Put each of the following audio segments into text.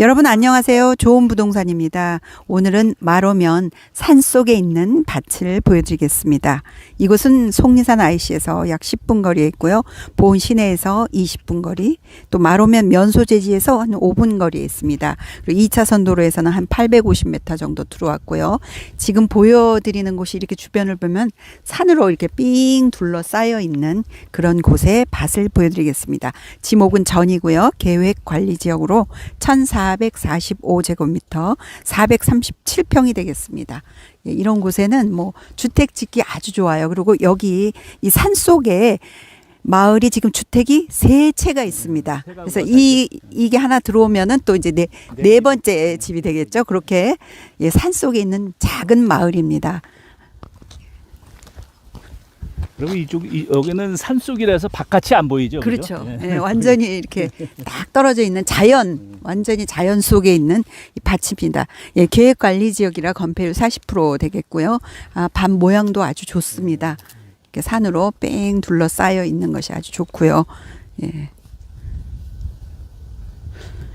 여러분 안녕하세요. 좋은 부동산입니다. 오늘은 마로면 산 속에 있는 밭을 보여드리겠습니다. 이곳은 속리산 IC에서 약 10분 거리에 있고요. 보은 시내에서 20분 거리, 또 마로면 면소재지에서 한 5분 거리에 있습니다. 그리고 2차선 도로에서는 한 850m 정도 들어왔고요. 지금 보여드리는 곳이 이렇게 주변을 보면 산으로 이렇게 삥 둘러싸여 있는 그런 곳에 밭을 보여드리겠습니다. 지목은 전이고요. 계획 관리 지역으로 1445제곱미터 437평이 되겠습니다. 예, 이런 곳에는 뭐 주택 짓기 아주 좋아요. 그리고 여기 이 산 속에 마을이 지금 주택이 세 채가 있습니다. 그래서 이 이게 하나 들어오면은 또 이제 네, 네 번째 집이 되겠죠. 그렇게 예, 산 속에 있는 작은 마을입니다. 그리고 이쪽 이, 여기는 산속이라서 바깥이 안 보이죠. 그렇죠. 그죠? 예, 완전히 이렇게 딱 떨어져 있는 자연, 완전히 자연 속에 있는 이 밭입니다. 예, 계획 관리 지역이라 건폐율 40% 되겠고요. 아, 밭 모양도 아주 좋습니다. 이렇게 산으로 뺑 둘러싸여 있는 것이 아주 좋고요. 예.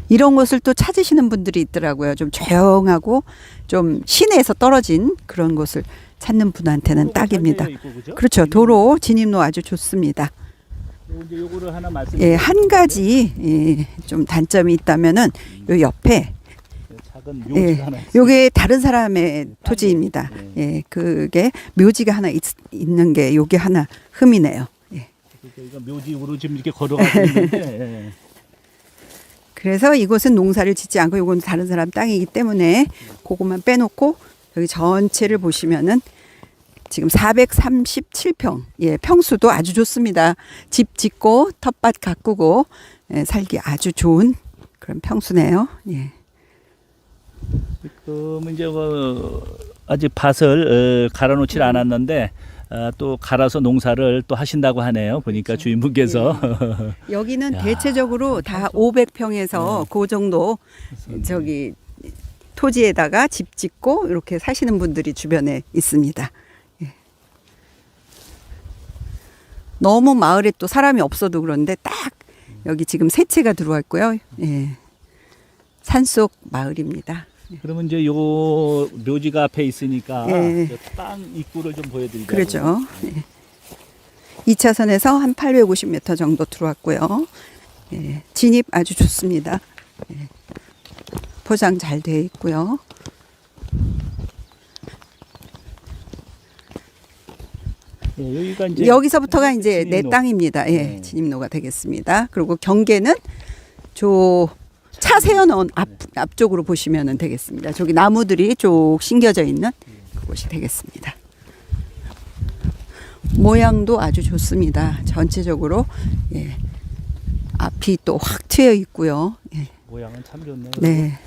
이런 곳을 또 찾으시는 분들이 있더라고요. 좀 조용하고 좀 시내에서 떨어진 그런 곳을 찾는 분한테는 딱입니다. 있고, 그죠? 그렇죠. 도로 진입로 아주 좋습니다. 요 이제 요거를 하나 말씀. 예, 한 가지 예, 좀 단점이 있다면은 요 옆에 작은 묘지가 예, 하나. 있어요. 요게 다른 사람의 토지입니다. 예, 그게 묘지가 하나 있, 있는 게 요게 하나 흠이네요. 예. 그러니까 묘지로 지금 이렇게 걸어가고 있는데. 예. 그래서 이곳은 농사를 짓지 않고 요건 다른 사람 땅이기 때문에 그것만 빼놓고 여기 전체를 보시면은 지금 437평, 예, 평수도 아주 좋습니다. 집 짓고 텃밭 가꾸고 예, 살기 아주 좋은 그런 평수네요. 예. 지금 이제 뭐 아직 밭을 어, 갈아놓질 않았는데 아, 또 갈아서 농사를 또 하신다고 하네요. 보니까 주인분께서. 여기는 야, 대체적으로 다 500평에서 그 정도 저기 토지에다가 집 짓고 이렇게 사시는 분들이 주변에 있습니다. 예. 너무 마을에 또 사람이 없어도 그런데 딱 여기 지금 세 채가 들어와 있고요. 예. 산속 마을입니다. 그러면 이제 요 묘지가 앞에 있으니까 예. 저땅 입구를 좀 보여드리죠. 그렇죠. 예. 2차선에서 한 850m 정도 들어왔고요. 예. 진입 아주 좋습니다. 예. 포장 잘 되어 있고요. 예, 여기가 이제 여기서부터가 이제 내 진입로. 땅입니다. 예, 네. 진입로가 되겠습니다. 그리고 경계는 저 차 세워놓은 앞, 앞쪽으로 보시면 되겠습니다. 저기 나무들이 쭉 심겨져 있는 그곳이 되겠습니다. 모양도 아주 좋습니다. 전체적으로 예. 앞이 또 확 트여 있고요. 예. 모양은 참 좋네요. 네.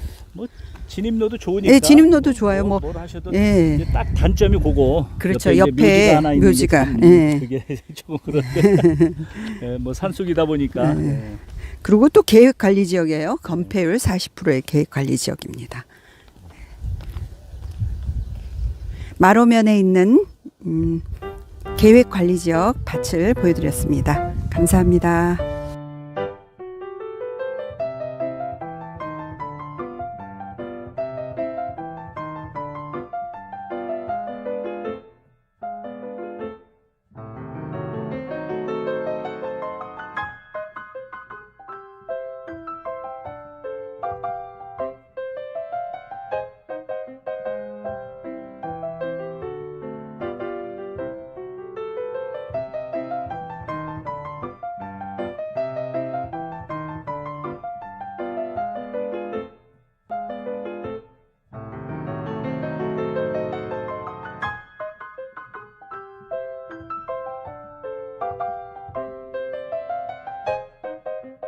진입로도 좋으니까. 예, 진입로도 좋아요. 뭐, 뭘 하셔도 예. 이제 딱 단점이 그거. 그렇죠. 이제 옆에 묘지가 묘지가, 참 예. 그게 조금 그런데 예, 뭐 산속이다 보니까 네. 예. 그리고 또 계획 관리 지역이에요. 건폐율 40%의 계획 관리 지역입니다. 마로면에 있는 음, 계획 관리 지역 밭을 보여드렸습니다. 감사합니다.